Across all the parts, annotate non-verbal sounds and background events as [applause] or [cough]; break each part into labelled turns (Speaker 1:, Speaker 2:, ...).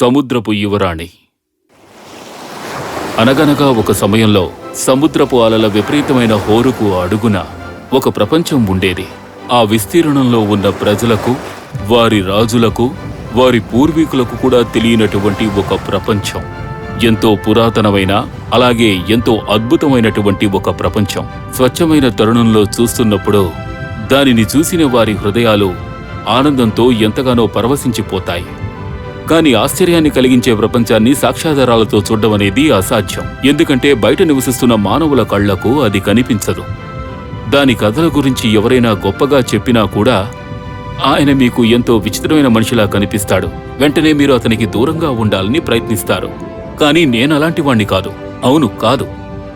Speaker 1: సముద్రపు యువరాణి. అనగనగా ఒక సమయంలో సముద్రపు అలల విపరీతమైన హోరుకు అడుగున ఒక ప్రపంచం ఉండేది. ఆ విస్తీర్ణంలో ఉన్న ప్రజలకు వారి రాజులకు వారి పూర్వీకులకు కూడా తెలియనటువంటి ఒక ప్రపంచం. ఎంతో పురాతనమైన అలాగే ఎంతో అద్భుతమైనటువంటి ఒక ప్రపంచం. స్వచ్ఛమైన తరుణంలో చూస్తున్నప్పుడు దానిని చూసిన వారి హృదయాలు ఆనందంతో ఎంతగానో పరవశించిపోతాయి. కానీ ఆశ్చర్యాన్ని కలిగించే ప్రపంచాన్ని సాక్ష్యాధారాలతో చూడడం అనేది అసాధ్యం. ఎందుకంటే బయట నివసిస్తున్న మానవుల కళ్ళకు అది కనిపించదు. దాని కథల గురించి ఎవరైనా గొప్పగా చెప్పినా కూడా ఆయన మీకు ఎంతో విచిత్రమైన మనిషిలా కనిపిస్తాడు. వెంటనే మీరు అతనికి దూరంగా ఉండాలని ప్రయత్నిస్తారు. కానీ నేను అలాంటి వాణ్ణి కాదు. అవును కాదు.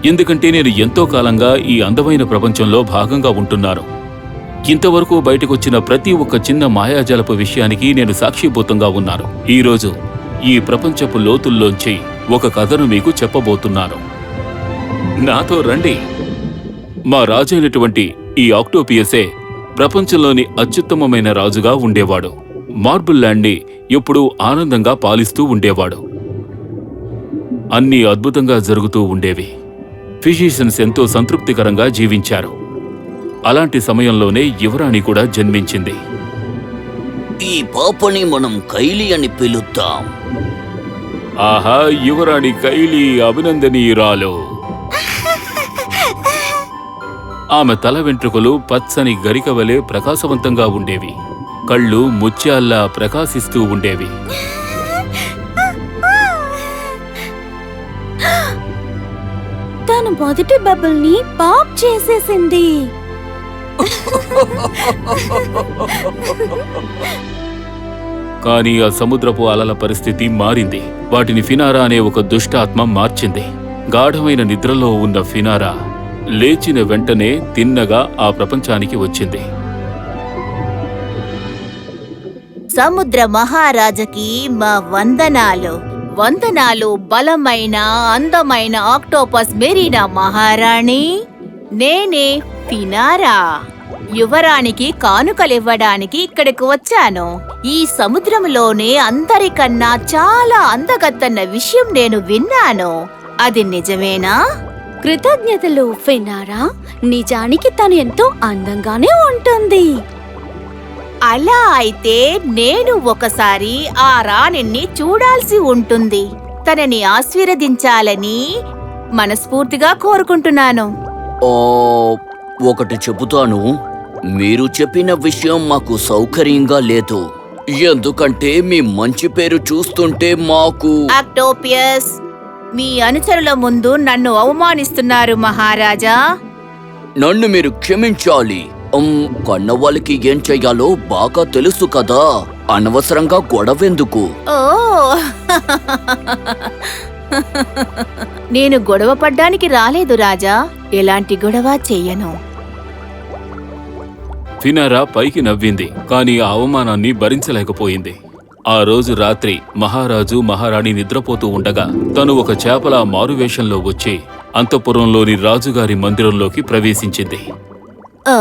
Speaker 1: ఎందుకంటే నేను ఎంతో కాలంగా ఈ అందమైన ప్రపంచంలో భాగంగా ఉంటున్నాను. ఇంతవరకు బయటకొచ్చిన ప్రతి ఒక్క చిన్న మాయాజలపు విషయానికి నేను సాక్షిభూతంగా ఉన్నాను. ఈరోజు ఈ ప్రపంచపు లోతుల్లోంచి ఒక కథను మీకు చెప్పబోతున్నాను. నాతో రండి. మా రాజైనటువంటి ఈ ఆక్టోపియసే ప్రపంచంలోని అత్యుత్తమమైన రాజుగా ఉండేవాడు. మార్బుల్ ల్యాండ్ని ఎప్పుడూ ఆనందంగా పాలిస్తూ ఉండేవాడు. అన్నీ అద్భుతంగా జరుగుతూ ఉండేవి. ఫిజిషియన్స్ ఎంతో సంతృప్తికరంగా జీవించారు. అలాంటి సమయంలోనే యువరాణి కూడా జన్మించింది.
Speaker 2: ఈ పాపని మనం కైలి అని పిలుద్దాం.
Speaker 1: ఆహా యువరాణి కైలి అభినందనీయురాలు. ఆమె తల వెంట్రుకలు పచ్చని గరిక వలె ప్రకాశవంతంగా ఉండేవి. కళ్ళు ముత్యాల్లా ప్రకాశిస్తూ ఉండేవి.
Speaker 3: తను మొదటి బబుల్ని పాప్ చేసేసింది.
Speaker 1: కానీ ఆ సముద్రపు అలల పరిస్థితి మారింది. వాటిని ఫినారా అనే ఒక దుష్టాత్మ మార్చింది. గాఢమైన నిద్రలో ఉన్న ఫినారా లేచిన వెంటనే తిన్నగా ఆ ప్రపంచానికి వచ్చింది.
Speaker 3: సముద్ర మహారాజకి మా వందనాలు. వందనాలు బలమైన అందమైన ఆక్టోపస్ మెరీనా మహారాణి. నేనే ఫినారా. యువరానికి కానుకలివ్వడానికి ఇక్కడికి వచ్చాను. ఈ సముద్రంలోనే అందరికన్నా చాలా అందగత్తన్న విషయం నేను విన్నాను. అది నిజమేనా? కృతజ్ఞతలు ఫినారా నిజానికి తను ఎంతో అందంగానే ఉంటుంది. అలా అయితే నేను ఒకసారి ఆ రాణిని చూడాల్సి ఉంటుంది. తనని ఆశీర్వదించాలని మనస్ఫూర్తిగా కోరుకుంటున్నాను.
Speaker 2: ఒకటి చెబుతాను. మీరు చెప్పిన విషయం మాకు సౌకర్యంగా లేదు. ఎందుకంటే మీ మంచి పేరు చూస్తుంటే మాకు
Speaker 3: మీ అనుచరుల ముందు నన్ను అవమానిస్తున్నారు మహారాజా.
Speaker 2: నన్ను మీరు క్షమించాలి. ఉమ్, కన్నవాళ్ళకి ఏం చెయ్యాలో బాగా తెలుసు కదా. అనవసరంగా గొడవెందుకు?
Speaker 3: ఓ. నేను గొడవ పడ్డానికి రాలేదు రాజా. ఎలాంటి గొడవ చెయ్యను
Speaker 1: ఫినారా పైకి నవ్వింది కాని ఆ అవమానాన్ని భరించలేకపోయింది. ఆ రోజు రాత్రి మహారాజు మహారాణి నిద్రపోతూ ఉండగా తను ఒక చేపల మారువేషంలో వచ్చి అంతఃపురంలోని రాజుగారి మందిరంలోకి ప్రవేశించింది.
Speaker 3: ఓ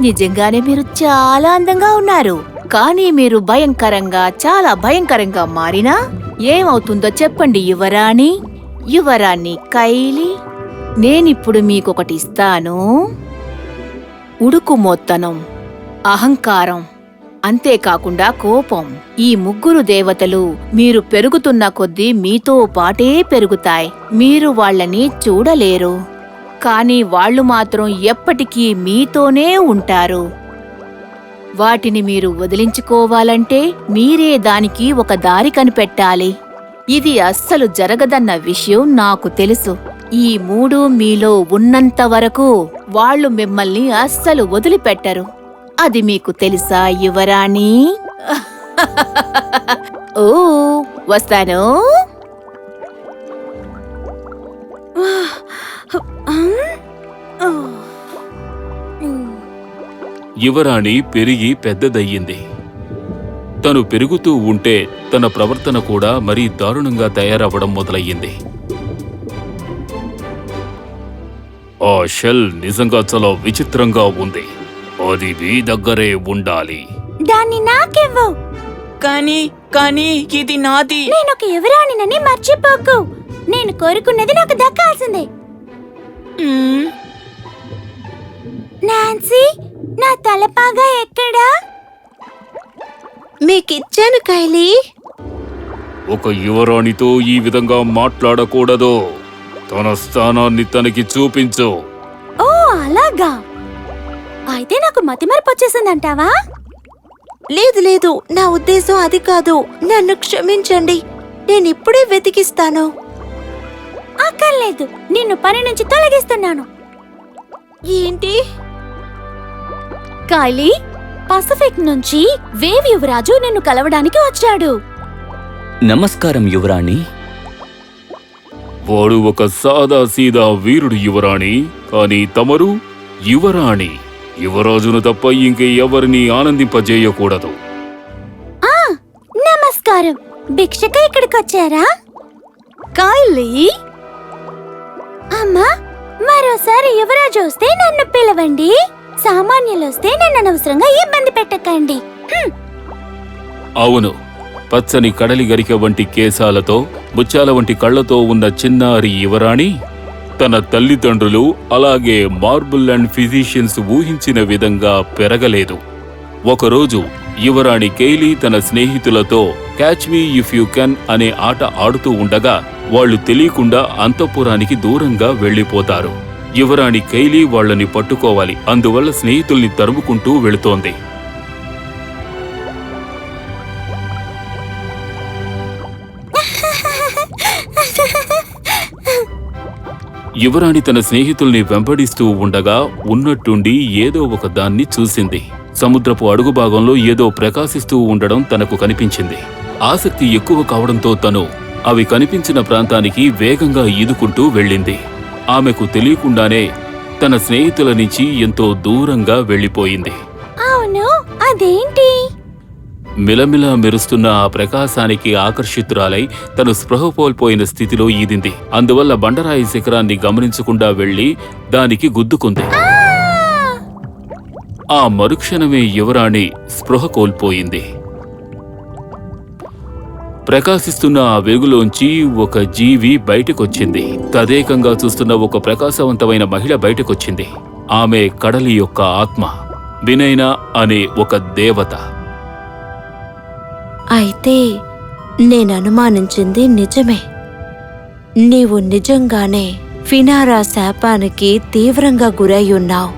Speaker 3: నిజంగానే మీరు చాలా అందంగా ఉన్నారు. కానీ మీరు భయంకరంగా చాలా భయంకరంగా మారినా ఏమవుతుందో చెప్పండి యువరాణి. యువరాణి కైలి నేనిప్పుడు మీకొకటి ఇస్తాను. ఉడుకుమోత్తనం అహంకారం అంతేకాకుండా కోపం. ఈ ముగ్గురు దేవతలు మీరు పెరుగుతున్న కొద్దీ మీతో పాటే పెరుగుతాయి. మీరు వాళ్ళని చూడలేరు. కానీ వాళ్ళు మాత్రం ఎప్పటికీ మీతోనే ఉంటారు. వాటిని మీరు వదిలించుకోవాలంటే మీరే దానికి ఒక దారి కనిపెట్టాలి. ఇది అస్సలు జరగదన్న విషయం నాకు తెలుసు. ఈ మూడు మీలో ఉన్నంత వరకు వాళ్ళు మిమ్మల్ని అస్సలు వదిలిపెట్టరు. అది మీకు తెలుసా యువరాణి? [laughs] ఓ వస్తాను.
Speaker 1: యువరాణి పెరిగి పెద్దదయ్యింది. తను పెరుగుతూ ఉంటే తన ప్రవర్తన కూడా మరీ దారుణంగా తయారవ్వడం మొదలయ్యింది. ఆ షెల్ నిజంగా చాలా విచిత్రంగా ఉంది. అది మీ దగ్గరే ఉండాలి.
Speaker 3: దాన్ని నాకివ్వు.
Speaker 4: కానీ కానీ ఇది నాది.
Speaker 5: నేను ఒక యువరాణినని మర్చిపోకు. నేను కోరుకున్నది నాకు దక్కాల్సిందే.
Speaker 4: మ్మ్.
Speaker 5: నాన్సీ నా తలపాగా ఎక్కడా?
Speaker 6: మీకిచ్చాను కైలీ.
Speaker 1: ఒక యువరాణితో ఈ విధంగా మాట్లాడకూడదు. తన స్థానాన్ని తనకి చూపించు.
Speaker 5: ఓ అలాగా. అయితే నాకు మతిమరపు వచ్చేసిందంటావా?
Speaker 6: లేదు లేదు. నా ఉద్దేశం అది కాదు. నన్ను క్షమించండి. నేనిప్పుడే వెతికిస్తాను.
Speaker 5: అక్కర్లేదు. నిన్ను పని నుంచి తొలగిస్తున్నాను.
Speaker 6: ఏంటి?
Speaker 5: కాయలీ పసిఫిక్ నుంచి వేవ్ యువరాజు నిన్ను కలవడానికి వచ్చాడు.
Speaker 2: నమస్కారం యువరాణి.
Speaker 1: వాడు ఒక సాదా సీదా వీరుడు యువరాణి కానీ తమరు యువరాణి. యువరాజును తప్ప ఇంక ఎవరిని ఆనందింపజేయకూడదు.
Speaker 5: ఆ నమస్కారం. భిక్షక ఇక్కడికి వచ్చారా
Speaker 6: కైలీ
Speaker 5: అమ్మా మరోసారి యువరాజు వస్తే నన్ను పిలవండి. సామాన్యులు వస్తే నన్ను అనవసరంగా ఇబ్బంది పెట్టకండి.
Speaker 1: అవును. పచ్చని కడలి గరిక వంటి కేశాలతో ముత్యాల వంటి కళ్ళతో ఉన్న చిన్నారి యువరాణి తన తల్లిదండ్రులు అలాగే మార్బుల్ అండ్ ఫిజిషియన్స్ ఊహించిన విధంగా పెరగలేదు. ఒకరోజు యువరాణి కేలీ తన స్నేహితులతో catch me if you can అనే ఆట ఆడుతూ ఉండగా వాళ్ళు తెలియకుండా అంతఃపురానికి దూరంగా వెళ్ళిపోతారు యువరాణి కైలీ వాళ్ళని పట్టుకోవాలి అందువల్ల స్నేహితుల్ని తరుముకుంటూ వెళుతోంది. యువరాణి తన స్నేహితుల్ని వెంబడిస్తూ ఉండగా ఉన్నట్టుండి ఏదో ఒక దాన్ని చూసింది. సముద్రపు అడుగు భాగంలో ఏదో ప్రకాశిస్తూ ఉండడం తనకు కనిపించింది. ఆసక్తి ఎక్కువ కావడంతో తను అవి కనిపించిన ప్రాంతానికి వేగంగా ఈదుకుంటూ వెళ్ళింది. ఆమెకు తెలియకుండానే తన స్నేహితుల నుంచి ఎంతో దూరంగా వెళ్ళిపోయింది.
Speaker 5: అవును అదేంటి?
Speaker 1: మిలమిల మెరుస్తున్న ఆ ప్రకాశానికి ఆకర్షితురాలై తను స్పృహ కోల్పోయిన స్థితిలో ఈదింది. అందువల్ల బండరాయి శిఖరాన్ని గమనించకుండా వెళ్ళి దానికి గుద్దుకుంది. ఆ మరుక్షణమే యువరాణి స్పృహ కోల్పోయింది. ప్రకాశిస్తున్న ఆ వెలుగులోంచి ఒక జీవి బయటకొచ్చింది. తదేకంగా చూస్తున్న ఒక ప్రకాశవంతమైన మహిళ బయటకొచ్చింది. ఆమె కడలి యొక్క ఆత్మ. వినైన అనే ఒక దేవత.
Speaker 6: అయితే నేను అనుమానించింది నిజమే. నీవు నిజంగానే ఫినారా శాపానికి తీవ్రంగా గురై ఉన్నావు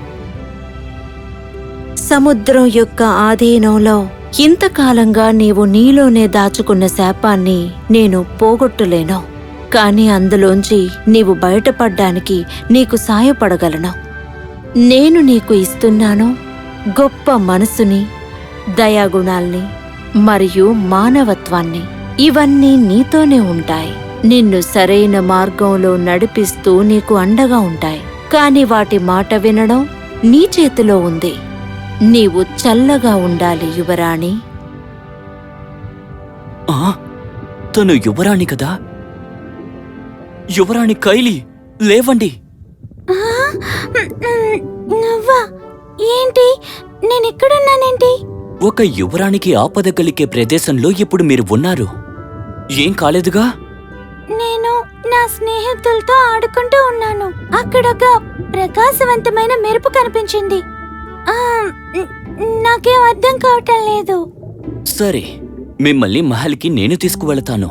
Speaker 6: సముద్రం యొక్క ఆధీనంలో ఇంతకాలంగా నీవు నీలోనే దాచుకున్న శాపాన్ని నేను పోగొట్టలేను. కాని అందులోంచి నీవు బయటపడ్డానికి నీకు సాయపడగలను. నేను నీకు ఇస్తున్నాను గొప్ప మనసుని దయాగుణాల్ని మరియు మానవత్వాన్ని. ఇవన్నీ నీతోనే ఉంటాయి. నిన్ను సరైన మార్గంలో నడిపిస్తూ నీకు అండగా ఉంటాయి. కాని వాటి మాట వినడం నీ చేతిలో ఉంది. నీవు చల్లగా ఉండాలి యువరాణి.
Speaker 2: ఆ? తను యువరాణి కదా? యువరాణి కైలి లేవండి.
Speaker 5: ఆ, నువ్వా ఏంటి? నేను ఇక్కడున్నానేంటి
Speaker 2: ఒక యువరానికి ఆపద కలిగే ప్రదేశంలో ఇప్పుడు మీరు ఉన్నారు. ఏం కాలేదుగా?
Speaker 5: నేను నా స్నేహితులతో ఆడుకుంటూ ఉన్నాను. అక్కడొక ప్రకాశవంతమైన మెరుపు కనిపించింది. ఆ, న- నాకేం అర్థం కావటం లేదు.
Speaker 2: సరే మిమ్మల్ని మహల్కి నేను తీసుకువెళతాను.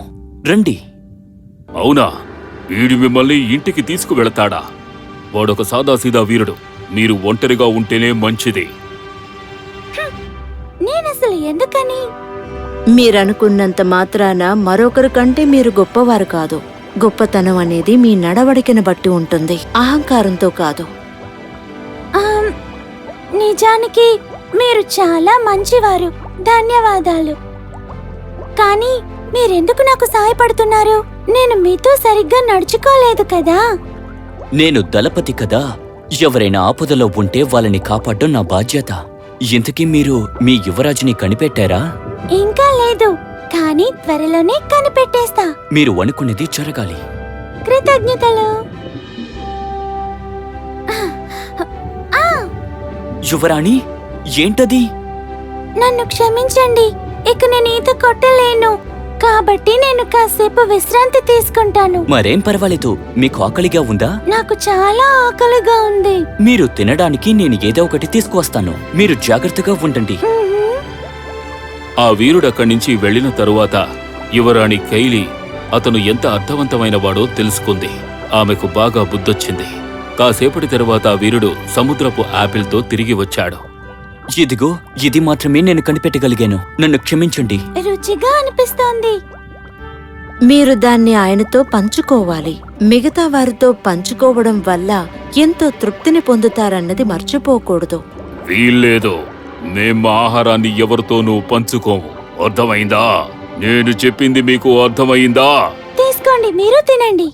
Speaker 2: రండి.
Speaker 1: అవునా? వీడు మిమ్మల్ని ఇంటికి తీసుకువెళతాడా? వాడొక సాదాసీదా వీరుడు. మీరు ఒంటరిగా ఉంటేనే మంచిది.
Speaker 5: నేనసలు ఎందుకని?
Speaker 6: మీరనుకున్నంత మాత్రాన మరొకరి కంటే మీరు గొప్పవారు కాదు. గొప్పతనం అనేది మీ నడవడికను బట్టి ఉంటుంది. అహంకారంతో కాదు.
Speaker 5: నిజానికి మీరు చాలా మంచివారు. ధన్యవాదాలు. కానీ మీరెందుకు నాకు సహాయపడుతున్నారు? నేను మీతో సరిగ్గా నడుచుకోలేదు కదా?
Speaker 2: నేను దళపతి కదా. ఎవరైనా ఆపదలో ఉంటే వాళ్ళని కాపాడడం నా బాధ్యత. ఇంతకీ మీరు మీ యువరాజుని కనిపెట్టారా?
Speaker 5: ఇంకా లేదు కానీ త్వరలోనే కనిపెట్టేస్తా.
Speaker 2: మీరు అనుకునేది జరగాలి.
Speaker 5: కృతజ్ఞతలు. ఆ,
Speaker 2: యువరాణి ఏంటది?
Speaker 5: నన్ను క్షమించండి ఇక నేను ఈత కొట్టలేను. కాబట్టి నేను కాసేపు విశ్రాంతి తీసుకుంటాను.
Speaker 2: మరేం పర్వాలేదు మీకు ఆకలిగా ఉందా?
Speaker 5: నాకు చాలా ఆకలిగా ఉంది.
Speaker 2: మీరు తినడానికి నేను ఏదో ఒకటి తీసుకువస్తాను. మీరు జాగ్రత్తగా ఉండండి.
Speaker 1: ఆ వీరుడక్కడి నుంచి వెళ్ళిన తరువాత యువరాణి కైలి అతను ఎంత అర్థవంతమైన వాడో తెలుసుకుంది. ఆమెకు బాగా బుద్ధొచ్చింది. కాసేపటి తరువాత ఆ వీరుడు సముద్రపు ఆపిల్తో తిరిగి వచ్చాడు.
Speaker 2: ఇదిగో ఇది మాత్రమే నేను కనిపెట్టగలిగాను. నన్ను క్షమించండి.
Speaker 5: రుచిగా అనిపిస్తోంది.
Speaker 6: మీరు దాన్ని ఆయనతో పంచుకోవాలి. మిగతా వారితో పంచుకోవడం వల్ల ఎంతో తృప్తిని పొందుతారన్నది మర్చిపోకూడదు.
Speaker 1: వీల్లేదు. మేం మా ఆహారాన్ని ఎవరితోనూ పంచుకోము. అర్థమైందా? నేను చెప్పింది మీకు అర్థమైందా?
Speaker 5: తీసుకోండి మీరు తినండి.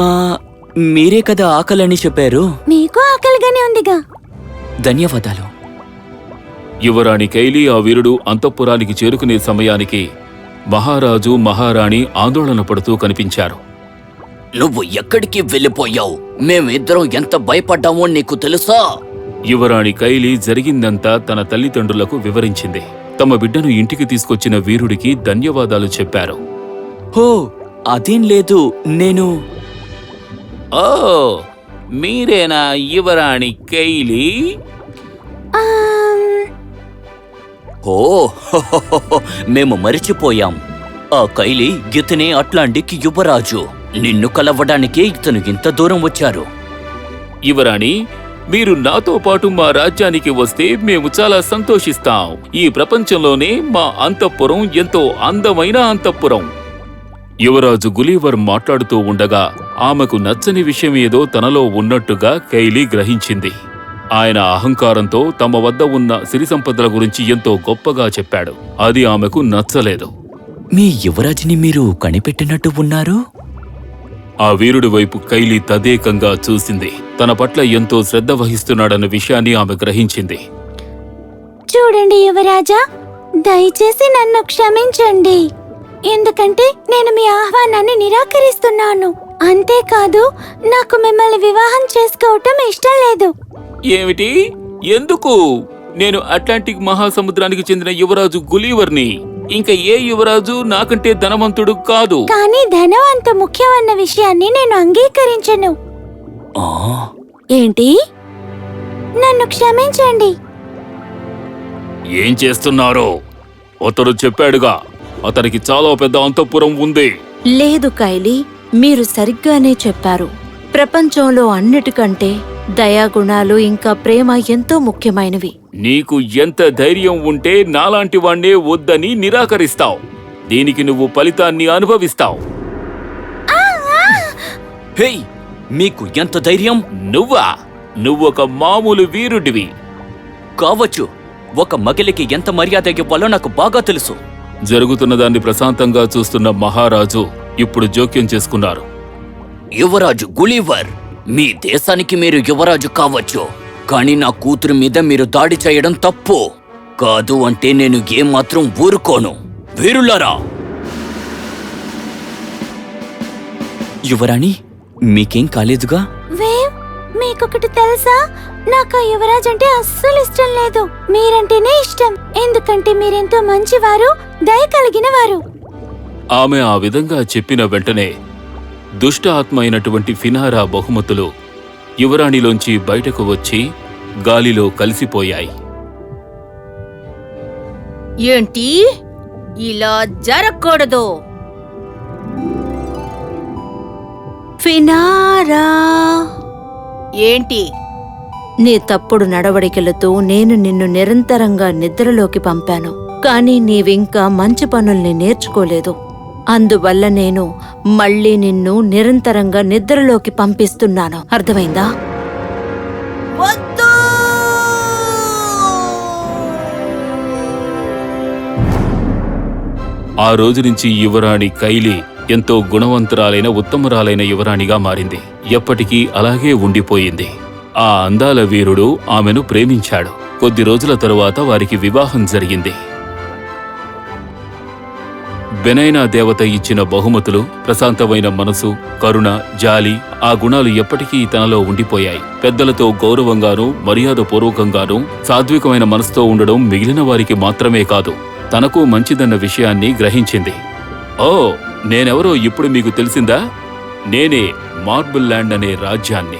Speaker 2: ఆ మీరే కదా ఆకలని చెప్పారు?
Speaker 5: మీకు ఆకలిగానే ఉందిగా.
Speaker 2: ధన్యవాదాలు.
Speaker 1: యువరాణి కైలి ఆ వీరుడు అంతఃపురానికి చేరుకునే సమయానికి మహారాజు మహారాణి ఆందోళన పడుతూ కనిపించారు.
Speaker 2: నువ్వు ఎక్కడికి వెళ్ళిపోయావు? మేమిద్దరం ఎంత భయపడ్డామో నీకు తెలుసా?
Speaker 1: యువరాణి కైలి జరిగిందంతా తన తల్లిదండ్రులకు వివరించింది. తమ బిడ్డను ఇంటికి తీసుకొచ్చిన వీరుడికి ధన్యవాదాలు చెప్పారు.
Speaker 2: హో అదేం లేదు నేను
Speaker 1: ఓ మీరేనా యువరాణి కైలి?
Speaker 5: ఆమ్,
Speaker 2: ఓ [laughs] మేము మరిచిపోయాం. ఆ కైలి ఇతనే అట్లాంటిక్ యువరాజు. నిన్ను కలవడానికే ఇతను ఇంత దూరం వచ్చారు.
Speaker 1: యువరాణి మీరు నాతో పాటు మా రాజ్యానికి వస్తే మేము చాలా సంతోషిస్తాం. ఈ ప్రపంచంలోనే మా అంతఃపురం ఎంతో అందమైన అంతఃపురం. యువరాజు గులీవర్ మాట్లాడుతూ ఉండగా ఆమెకు నచ్చని విషయం ఏదో తనలో ఉన్నట్టుగా కైలి గ్రహించింది. ఆయన అహంకారంతో తమ వద్ద ఉన్న సిరి సంపదల గురించి ఎంతో గొప్పగా చెప్పాడు. అది ఆమెకు నచ్చలేదు.
Speaker 2: మీ యువరాజుని మీరు కనిపెట్టినట్టు ఉన్నారు?
Speaker 1: ఆ వీరుడి వైపు కైలి తదేకంగా చూసింది. తన పట్ల ఎంతో శ్రద్ధ వహిస్తున్నాడన్న విషయాన్ని ఆమె గ్రహించింది.
Speaker 5: చూడండి యువరాజా దయచేసి నన్ను క్షమించండి. ఎందుకంటే నేను మీ ఆహ్వానాన్ని నిరాకరిస్తున్నాను. అంతేకాదు నాకు మిమ్మల్ని వివాహం చేసుకోవటం ఇష్టం లేదు.
Speaker 1: ఏమిటి? ఎందుకు? నేను అట్లాంటిక్ మహాసముద్రానికి చెందిన యువరాజు గులీవర్ని. ఇంకా ఏ యువరాజు నాకంటే ధనవంతుడు కాదు.
Speaker 5: కానీ ధనం అంత ముఖ్యమన్న విషయాన్ని నేను అంగీకరించను.
Speaker 2: ఆ?
Speaker 5: ఏంటి? నన్ను క్షమించండి.
Speaker 1: ఏం చేస్తున్నారో? అతడు చెప్పాడుగా అతనికి చాలా పెద్ద అంతఃపురం ఉంది.
Speaker 6: లేదు కైలి. మీరు సరిగ్గానే చెప్పారు. ప్రపంచంలో అన్నిటికంటే దయాగుణాలు ఇంకా ప్రేమ ఎంతో ముఖ్యమైనవి.
Speaker 1: నీకు ఎంత ధైర్యం ఉంటే నాలాంటి వాణ్ణే వద్దని నిరాకరిస్తావు. దీనికి నువ్వు ఫలితాన్ని అనుభవిస్తావు.
Speaker 2: హేయ్ మీకు ఎంత ధైర్యం?
Speaker 1: నువ్వా? నువ్వొక మామూలు వీరుడివి.
Speaker 2: కావచ్చు ఒక మగిలికి ఎంత మర్యాద ఇవ్వాలో నాకు బాగా తెలుసు.
Speaker 1: జరుగుతున్న దాన్ని ప్రశాంతంగా చూస్తున్న మహారాజు ఇప్పుడు జోక్యం చేసుకున్నారు.
Speaker 2: యువరాజు గులీవర్ మీ దేశానికి మీరు యువరాజు కావచ్చు కానీ నా కూతురు మీద మీరు దాడి చేయడం తప్పు. కాదు అంటే నేను ఏమాత్రం ఊరుకోను. వీరులారా! యువరాణి మీకేం కాలేదుగా?
Speaker 5: వేవ్ మీకొకటి తెలుసా? నాకు ఆ యువరాజ్ అంటే అస్సలు ఇష్టం లేదు. మీరంటేనే ఇష్టం. ఎందుకంటే మీరెంతో మంచివారు దయ కలిగిన వారు
Speaker 1: ఆమె ఆ విధంగా చెప్పిన వెంటనే దుష్ట ఆత్మ అయినటువంటి ఫినారా బహుమతులు యువరాణిలోంచి బయటకు వచ్చి గాలిలో కలిసిపోయాయి.
Speaker 6: ఏంటి? ఇలా జరగకూడదు. ఫినారా! ఏంటి? నీ తప్పుడు నడవడికలతో నేను నిన్ను నిరంతరంగా నిద్రలోకి పంపాను. కానీ నీవింకా మంచి పనుల్ని నేర్చుకోలేదు. అందువల్ల నేను మళ్ళీ నిన్ను నిరంతరంగా నిద్రలోకి పంపిస్తున్నాను. అర్థమైందా?
Speaker 1: ఆ రోజు నుంచి యువరాణి కైలి ఎంతో గుణవంతురాలైన ఉత్తమరాలైన యువరాణిగా మారింది. ఎప్పటికీ అలాగే ఉండిపోయింది. ఆ అందాల వీరుడు ఆమెను ప్రేమించాడు. కొద్ది రోజుల తరువాత వారికి వివాహం జరిగింది. బెనైనా దేవత ఇచ్చిన బహుమతులు ప్రశాంతమైన మనసు కరుణ జాలి ఆ గుణాలు ఎప్పటికీ తనలో ఉండిపోయాయి. పెద్దలతో గౌరవంగానూ మర్యాదపూర్వకంగానూ సాత్వికమైన మనసుతో ఉండడం మిగిలిన వారికి మాత్రమే కాదు తనకు మంచిదన్న విషయాన్ని గ్రహించింది. ఓ నేనెవరో ఇప్పుడు మీకు తెలిసిందా? నేనే మార్బుల్ ల్యాండ్ అనే రాజ్యాన్ని.